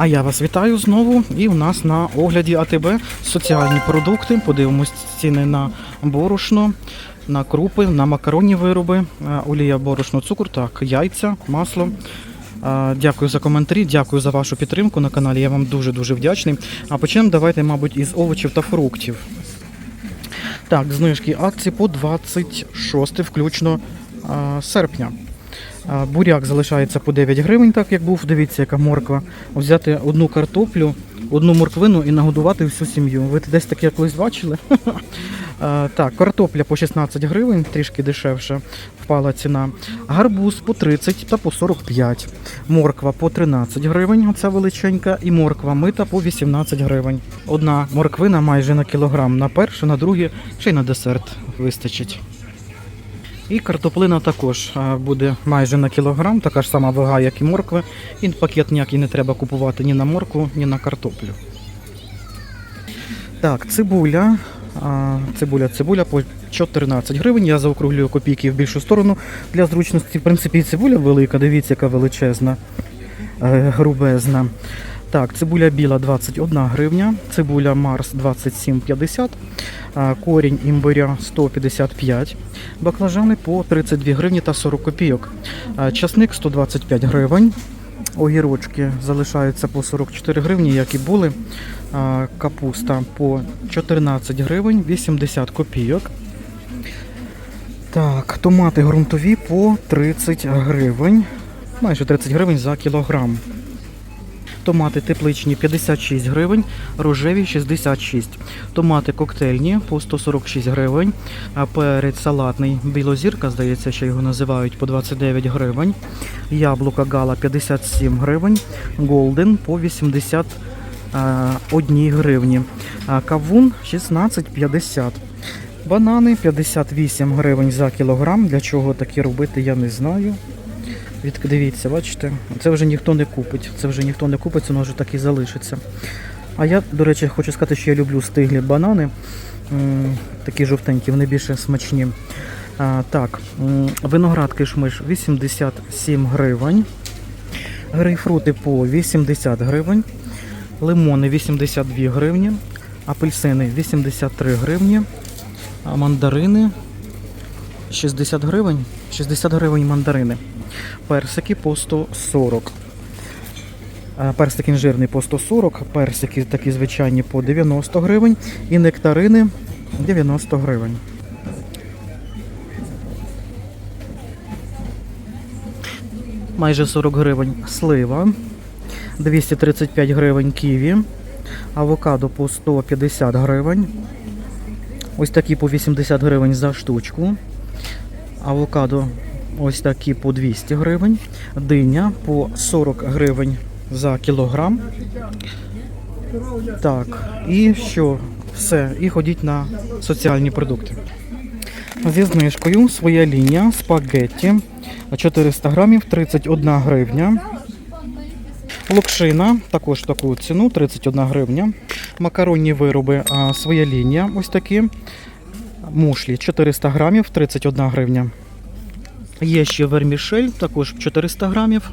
А я вас вітаю знову. І у нас на огляді АТБ соціальні продукти. Подивимось ціни на борошно, на крупи, на макаронні вироби, е, олія, борошно, цукор, так, яйця, масло. Е, Дякую за коментарі, дякую за вашу підтримку на каналі. Я вам дуже дуже вдячний. А почнемо давайте, мабуть, із овочів та фруктів. Так, знижки акції по 26 включно серпня. Буряк залишається по 9 гривень, так як був. Дивіться, яка морква. Взяти одну картоплю, одну морквину і нагодувати всю сім'ю. Ви десь таке колись бачили? Так, картопля по 16 гривень, трішки дешевше впала ціна. Гарбуз по 30 та по 45. Морква по 13 гривень, оця величенька, і морква мита по 18 гривень. Одна морквина майже на кілограм, на перше, на друге, ще й на десерт вистачить. І картоплина також буде майже на кілограм, така ж сама вага, як і моркви. І пакет ніякий не треба купувати ні на моркву, ні на картоплю. Так, цибуля. Цибуля, цибуля по 14 гривень. Я заокруглюю копійки в більшу сторону для зручності. В принципі, цибуля велика, дивіться, яка величезна, е, грубезна. Так, цибуля біла 21 гривня, цибуля Марс 27,50, а, корінь імбиря 155, баклажани по 32 гривні та 40 копійок. Часник 125 гривень. Огірочки залишаються по 44 гривні, як і були. Капуста по 14 гривень, 80 копійок. Так, томати ґрунтові по 30 гривень. Майже 30 гривень за кілограм. Томати тепличні 56 гривень, рожеві 66. Томати коктейльні по 146 гривень. А перець салатний білозірка, здається, що його називають по 29 гривень. Яблука гала 57 гривень. Голден по 81 гривні. Кавун 16,50. Банани 58 гривень за кілограм. Для чого такі робити, я не знаю. Від, дивіться, бачите, це вже ніхто не купить. Це вже ніхто не купить, воно вже так і залишиться. А я, до речі, хочу сказати, що я люблю стиглі банани. Такі жовтенькі, вони більше смачні. А, так, виноград кишмиш 87 гривень. Грейпфрути по 80 гривень. Лимони 82 гривні. Апельсини 83 гривні. Мандарини 60 гривень. 60 гривень мандарини. Персики по 140. А, Персик інжирний по 140, персики такі звичайні по 90 гривень і нектарини 90 гривень. Майже 40 гривень слива, 235 гривень ківі, авокадо по 150 гривень. Ось такі по 80 гривень за штучку. Авокадо ось такі по 200 гривень. Диня по 40 гривень за кілограм. Так, і що? Все, і ходіть на соціальні продукти. Зі знижкою своя лінія спагетті 400 грамів 31 гривня. Локшина також таку ціну 31 гривня. Макаронні вироби а, своя лінія. Ось такі. Мушлі 400 грамів 31 гривня. Є ще вермішель, також 400 грамів.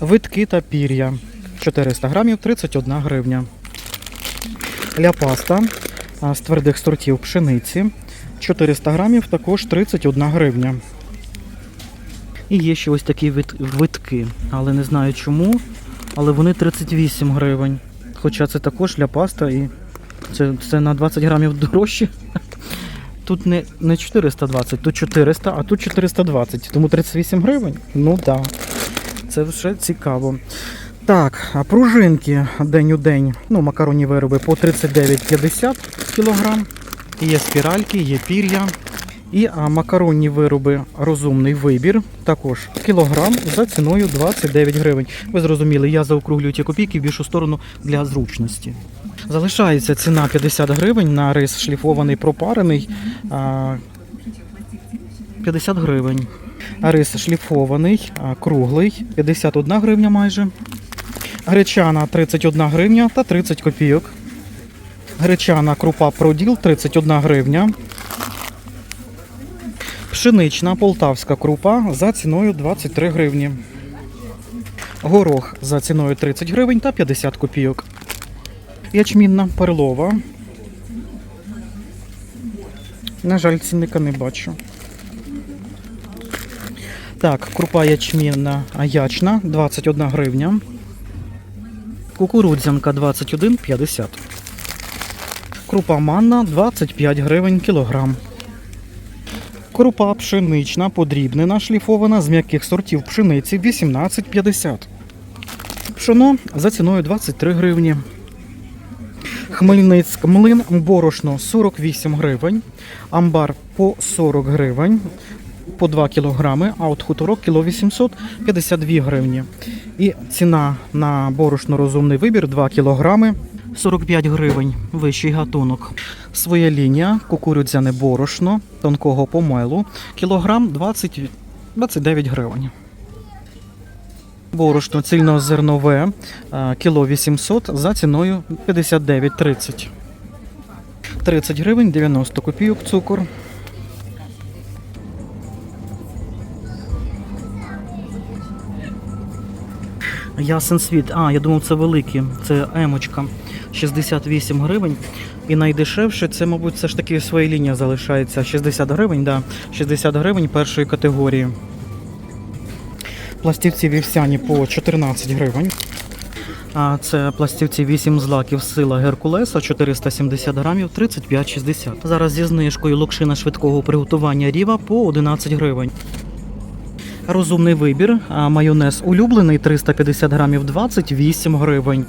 Витки та пір'я 400 грамів 31 гривня. Ляпаста з твердих сортів пшениці 400 грамів, також 31 гривня. І є ще ось такі витки, але не знаю чому. Але вони 38 гривень. Хоча це також ляпаста і це, це на 20 грамів дорожче. Тут не, не 420, тут 400, а тут 420. Тому 38 гривень? Ну так. Да. Це вже цікаво. Так, а пружинки день у день, ну, макаронні вироби по 39,50 кг. Є спіральки, є пір'я. І макаронні вироби розумний вибір. Також кілограм за ціною 29 гривень. Ви зрозуміли, я заокруглюю ті копійки в більшу сторону для зручності. Залишається ціна 50 гривень на рис шліфований пропарений. 50 гривень. Рис шліфований, круглий, 51 гривня майже. Гречана 31 гривня та 30 копійок. Гречана крупа проділ 31 гривня. Пшенична полтавська крупа за ціною 23 гривні. Горох за ціною 30 гривень та 50 копійок. Ячмінна перлова. На жаль, цінника не бачу. Так, крупа ячмінна ячна 21 гривня. Кукурудзянка 21,50. Крупа манна 25 гривень кілограм. Крупа пшенична подрібнена шліфована з м'яких сортів пшениці 18,50. Пшено за ціною 23 гривні. Хмельницьк млин борошно 48 гривень. Амбар по 40 гривень по 2 кілограми, а от хуторок кіло 852 гривні. І ціна на борошно розумний вибір 2 кілограми 45 гривень, вищий гатунок. Своя лінія, кукурудзяне борошно тонкого помелу, кілограм 20, 29 гривень. Борошно цільнозернове, а, кіло 800 за ціною 59,30. 30 гривень 90 копійок цукор. Ясен світ. А, я думав, це великі. Це емочка. 68 гривень. І найдешевше це, мабуть, все ж таки своя лінія залишається. 60 гривень, да. 60 гривень першої категорії. Пластівці вівсяні по 14 гривень. А це пластівці 8 злаків сила Геркулеса 470 грамів 35,60. Зараз зі знижкою локшина швидкого приготування ріва по 11 гривень. Розумний вибір. А майонез улюблений 350 грамів 28 гривень.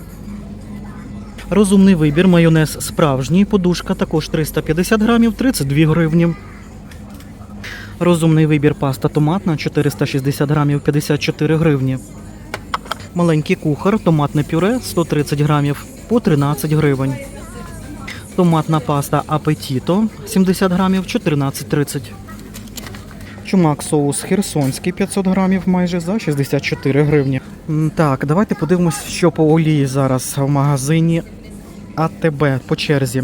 Розумний вибір. Майонез справжній. Подушка також 350 грамів 32 гривні. Розумний вибір паста томатна 460 грамів 54 гривні. Маленький кухар, томатне пюре 130 грамів по 13 гривень. Томатна паста апетіто 70 грамів 14,30. Чумак соус херсонський 500 грамів майже за 64 гривні. Так, давайте подивимось, що по олії зараз в магазині АТБ по черзі.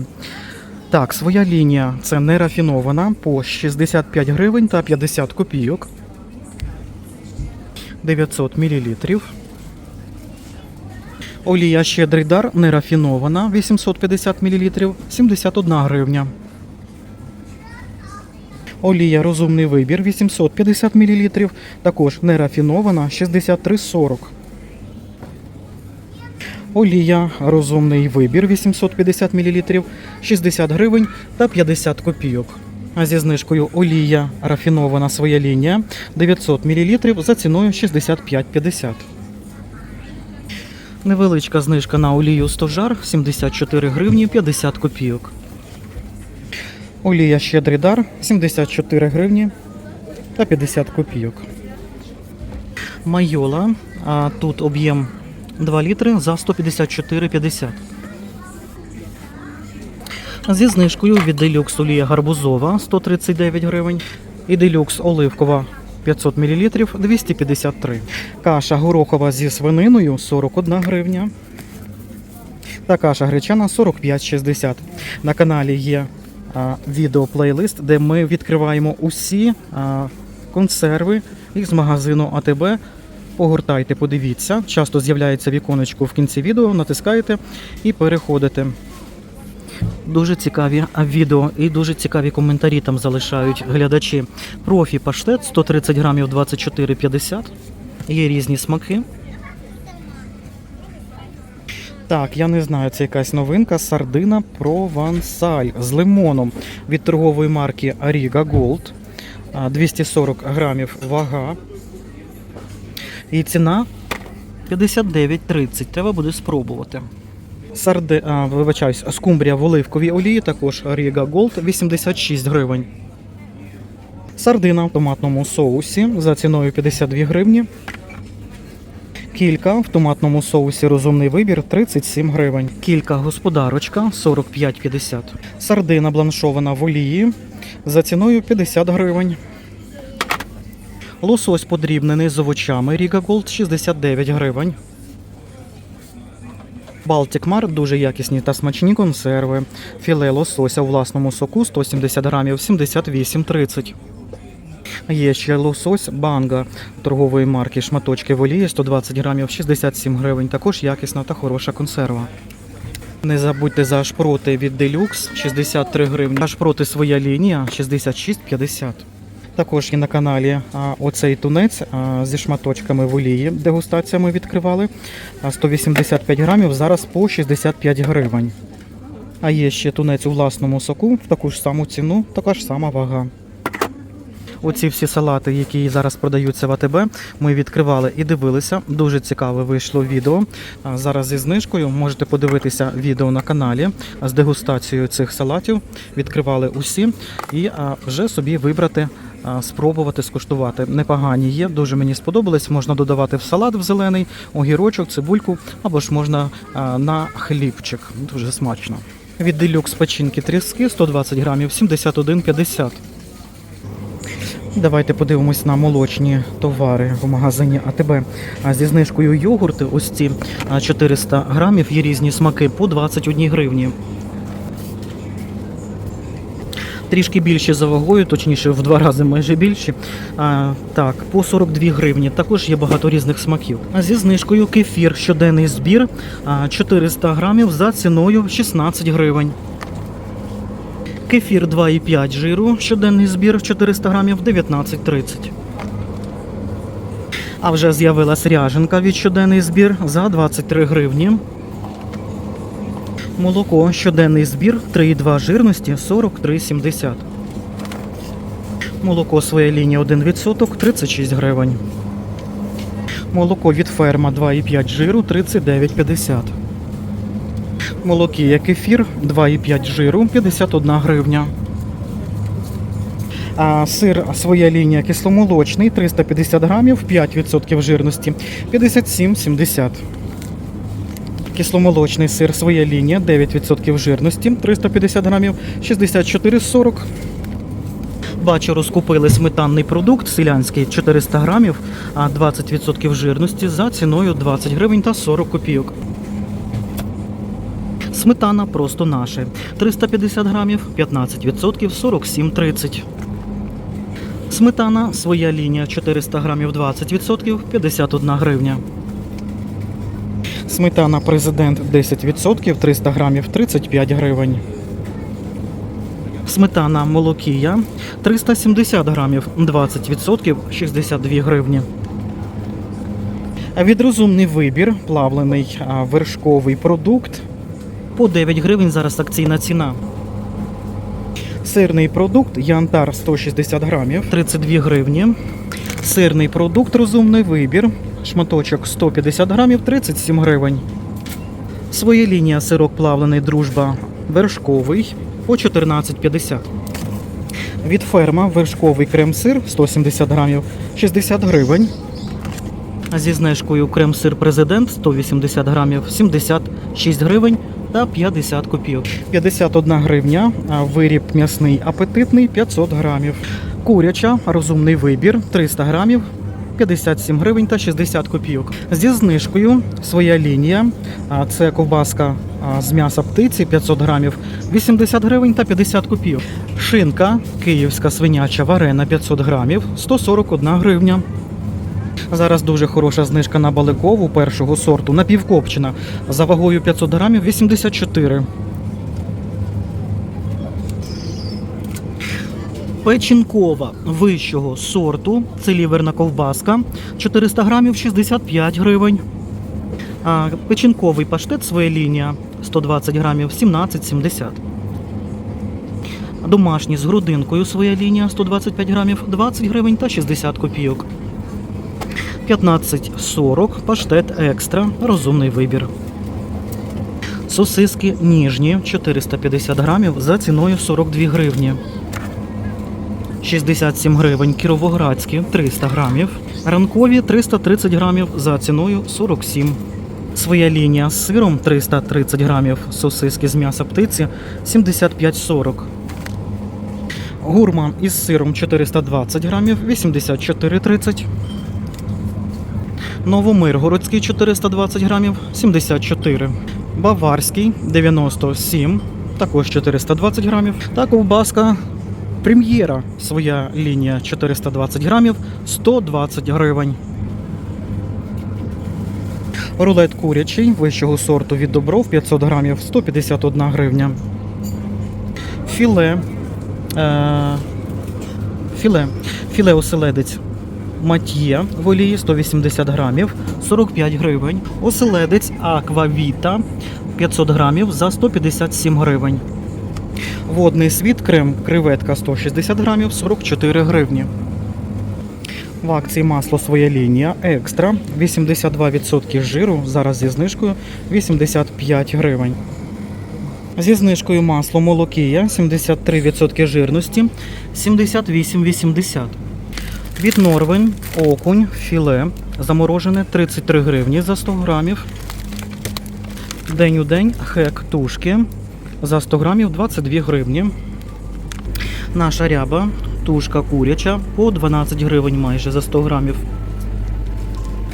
Так, своя лінія це не рафінована по 65 гривень та 50 копійок. 900 мл. Олія щедрий дар не рафінована 850 мл 71 гривня. Олія розумний вибір 850 мл, також не рафінована 63,40. Олія розумний вибір 850 мл 60 гривень та 50 копійок. А зі знижкою олія рафінована своя лінія 900 мл за ціною 65,50. Невеличка знижка на олію стожар 74 гривні 50 копійок. Олія щедрий дар 74 гривні та 50 копійок. Майола, а тут об'єм 2 літри за 154,50. Зі знижкою від делюкс олія гарбузова 139 гривень і делюкс оливкова 500 мл 253. Каша горохова зі свининою 41 гривня. Та каша гречана 45,60. На каналі є відеоплейлист, де ми відкриваємо усі консерви із магазину АТБ. Погортайте, подивіться. Часто з'являється віконечко в кінці відео, натискаєте і переходите. Дуже цікаві відео і дуже цікаві коментарі там залишають глядачі. Профі паштет 130 грамів 24,50. Є різні смаки. Так, я не знаю, це якась новинка. Сардина Провансаль з лимоном від торгової марки Ariga Gold. 240 грамів вага. І ціна 59,30. Треба буде спробувати. Сарди, а, вибачаюсь, скумбрія в оливковій олії, також Riga Gold 86 гривень. Сардина в томатному соусі за ціною 52 гривні. Кілька в томатному соусі розумний вибір 37 гривень. Кілька господарочка 45,50. Сардина бланшована в олії за ціною 50 гривень. Лосось подрібнений з овочами Riga Gold 69 гривень. Балтик Мар дуже якісні та смачні консерви. Філе лосося у власному соку 170 грамів 78,30. Є ще лосось банга торгової марки шматочки в олії 120 грамів 67 гривень. Також якісна та хороша консерва. Не забудьте за шпроти від Deluxe 63 гривні. А шпроти своя лінія 66,50. Також є на каналі оцей тунець зі шматочками в олії. Дегустація ми відкривали. 185 грамів, зараз по 65 гривень. А є ще тунець у власному соку в таку ж саму ціну, така ж сама вага. Оці всі салати, які зараз продаються в АТБ, ми відкривали і дивилися. Дуже цікаве вийшло відео. Зараз зі знижкою можете подивитися відео на каналі з дегустацією цих салатів. Відкривали усі і вже собі вибрати. Спробувати скуштувати непогані є. Дуже мені сподобались. Можна додавати в салат в зелений, огірочок, цибульку або ж можна на хлібчик. Дуже смачно. Від делюкс печінки тріски 120 грамів 71,50. Давайте подивимось на молочні товари в магазині АТБ. А зі знижкою йогурти, ось ці 400 грамів, є різні смаки по 21 гривні. Трішки більші за вагою, точніше в два рази майже більші. А, так, по 42 гривні. Також є багато різних смаків. А зі знижкою кефір щоденний збір 400 грамів за ціною 16 гривень. Кефір 2,5 жиру, щоденний збір 400 грамів 19,30. А вже з'явилась ряженка від щоденний збір за 23 гривні. Молоко щоденний збір 3,2 жирності 43,70. Молоко своя лінія 1% 36 гривень. Молоко від ферма 2,5 жиру 39,50. Молокія кефір 2,5 жиру 51 гривня. А сир своя лінія кисломолочний 350 грамів 5% жирності 57,70. Кисломолочний сир своя лінія 9% жирності 350 грамів 64,40. Бачу, розкупили сметанний продукт селянський 400 грамів, а 20% жирності за ціною 20 гривень та 40 копійок. Сметана просто наше. 350 грамів, 15%, 47,30. Сметана своя лінія 400 грамів 20%, 51 гривня. Сметана президент 10%, 300 грамів 35 гривень. Сметана молокія 370 грамів 20%, 62 гривні. Від розумний вибір, плавлений вершковий продукт по 9 гривень зараз акційна ціна. Сирний продукт Янтар 160 грамів 32 гривні. Сирний продукт розумний вибір. Шматочок 150 грамів 37 гривень. Своя лінія сирок плавлений дружба вершковий по 14,50. Від ферма вершковий крем-сир 170 грамів 60 гривень. Зі знижкою крем-сир президент 180 грамів 76 гривень та 50 копійок. 51 гривня, виріб м'ясний апетитний 500 грамів. Куряча, розумний вибір 300 грамів 57 гривень та 60 копійок. Зі знижкою своя лінія. Це ковбаска з м'яса птиці 500 грамів 80 гривень та 50 копійок. Шинка київська свиняча варена 500 грамів 141 гривня. Зараз дуже хороша знижка на баликову першого сорту напівкопчена за вагою 500 грамів 84. Печінкова вищого сорту. Це ліверна ковбаска 400 грамів 65 гривень. А печінковий паштет своя лінія 120 грамів 17,70. Домашній з грудинкою своя лінія 125 грамів 20 гривень та 60 копійок. 15,40 паштет екстра. Розумний вибір. Сосиски ніжні 450 грамів за ціною 42 гривні. 67 гривень кіровоградські 300 грамів. Ранкові 330 грамів за ціною 47. Своя лінія з сиром 330 грамів. Сосиски з м'яса птиці 75,40. Гурман із сиром 420 грамів 84,30. Новомиргородський 420 грамів 74. Баварський 97, також 420 грамів. Та ковбаска Прем'єра своя лінія 420 грамів 120 гривень. Рулет курячий вищого сорту від добров 500 грамів 151 гривня. Філе. Е, філе. Філе оселедець Матьє в олії 180 грамів 45 гривень. Оселедець Аквавіта 500 грамів за 157 гривень. Водний світ крем креветка 160 грамів 44 гривні. В акції масло своя лінія екстра 82% жиру. Зараз зі знижкою 85 гривень. Зі знижкою масло молокія 73% жирності 78,80. Від окунь філе заморожене 33 гривні за 100 грамів. День у день хек тушки за 100 грамів 22 гривні. Наша ряба тушка куряча по 12 гривень майже за 100 грамів.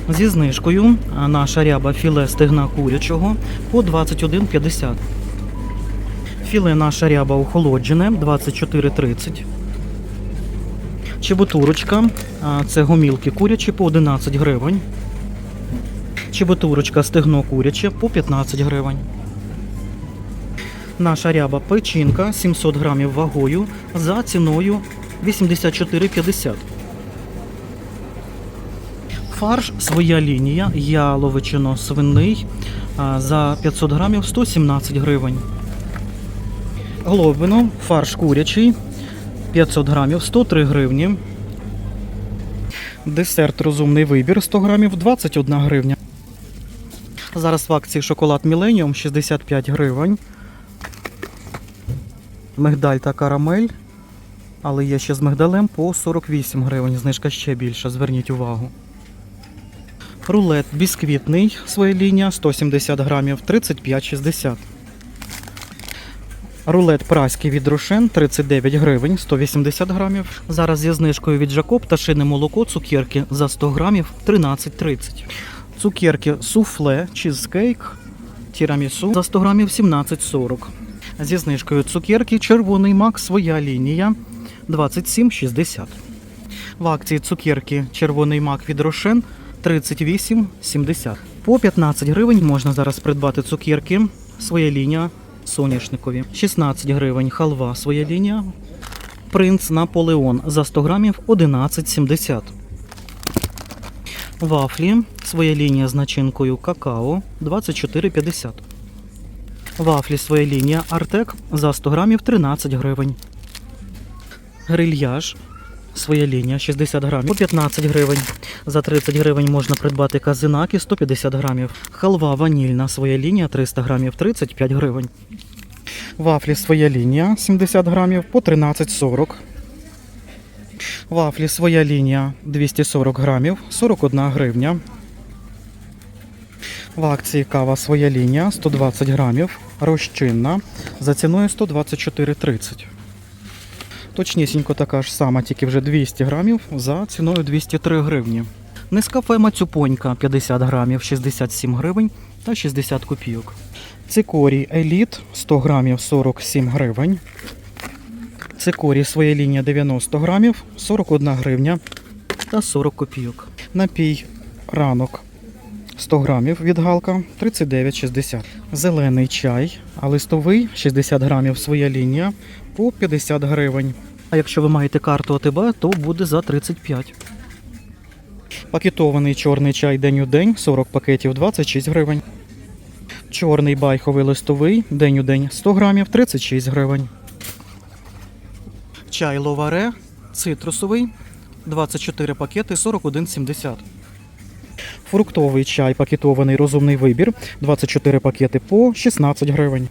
Зі знижкою наша ряба філе стегна курячого по 21,50. Філе наша ряба охолоджене 24,30. Чебутурочка, це гомілки курячі по 11 гривень. Чебутурочка стегно куряче по 15 гривень. Наша ряба печінка 700 грамів вагою за ціною 84,50. Фарш своя лінія, яловичино свиний за 500 грамів 117 гривень. Глобино, фарш курячий 500 грамів 103 гривні. Десерт розумний вибір 100 грамів 21 гривня. Зараз в акції шоколад Міленіум 65 гривень. Мигдаль та карамель. Але є ще з мигдалем по 48 гривень. Знижка ще більша, зверніть увагу. Рулет бісквітний, своя лінія 170 грамів 35,60. Рулет праський від Рошен 39 гривень 180 грамів. Зараз зі знижкою від Жакоб пташине молоко цукерки за 100 грамів 13,30. Цукерки суфле, чізкейк, тірамісу за 100 грамів 17,40. Зі знижкою цукерки червоний мак своя лінія 27,60. В акції цукерки червоний мак від Рошен 38,70. По 15 гривень можна зараз придбати цукерки своя лінія соняшникові. 16 гривень халва своя лінія. Принц Наполеон за 100 грамів 11,70. Вафлі своя лінія з начинкою какао 24,50. Вафлі своя лінія Артек за 100 грамів 13 гривень. Грильяж своя лінія 60 грамів по 15 гривень. За 30 гривень можна придбати казинаки 150 грамів. Халва ванільна своя лінія 300 грамів 35 гривень. Вафлі своя лінія 70 грамів по 13,40. Вафлі своя лінія 240 грамів 41 гривня. В акції кава своя лінія 120 грамів, розчинна за ціною 124,30. Точнісінько така ж сама, тільки вже 200 грамів за ціною 203 гривні. Нескафе Мацюпонька 50 грамів 67 гривень та 60 копійок. Цикорій Еліт 100 грамів 47 гривень. Цикорій своя лінія 90 грамів 41 гривня та 40 копійок. Напій ранок 100 грамів від галка 39,60. Зелений чай, а листовий 60 грамів своя лінія по 50 гривень. А якщо ви маєте карту АТБ, то буде за 35. Пакетований чорний чай день у день 40 пакетів 26 гривень. Чорний байховий листовий день у день 100 грамів 36 гривень. Чай ловаре цитрусовий 24 пакети 41,70. Фруктовий чай пакетований розумний вибір 24 пакети по 16 гривень.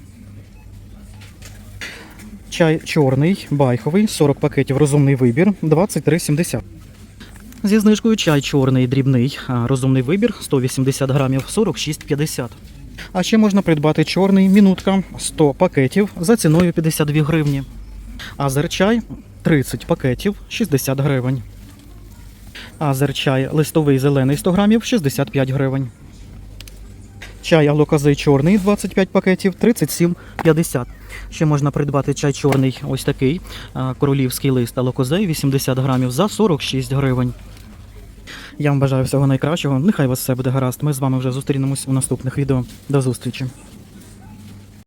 Чай чорний байховий 40 пакетів розумний вибір 23,70. Зі знижкою чай чорний дрібний розумний вибір 180 грамів 46,50. А ще можна придбати чорний мінутка 100 пакетів за ціною 52 гривні. Азерчай 30 пакетів 60 гривень. Азерчай листовий зелений 100 грамів 65 гривень. Чай алокозей чорний 25 пакетів 37,50. Ще можна придбати чай чорний, ось такий королівський лист алокозей 80 грамів за 46 гривень. Я вам бажаю всього найкращого. Нехай вас все буде гаразд. Ми з вами вже зустрінемось у наступних відео. До зустрічі.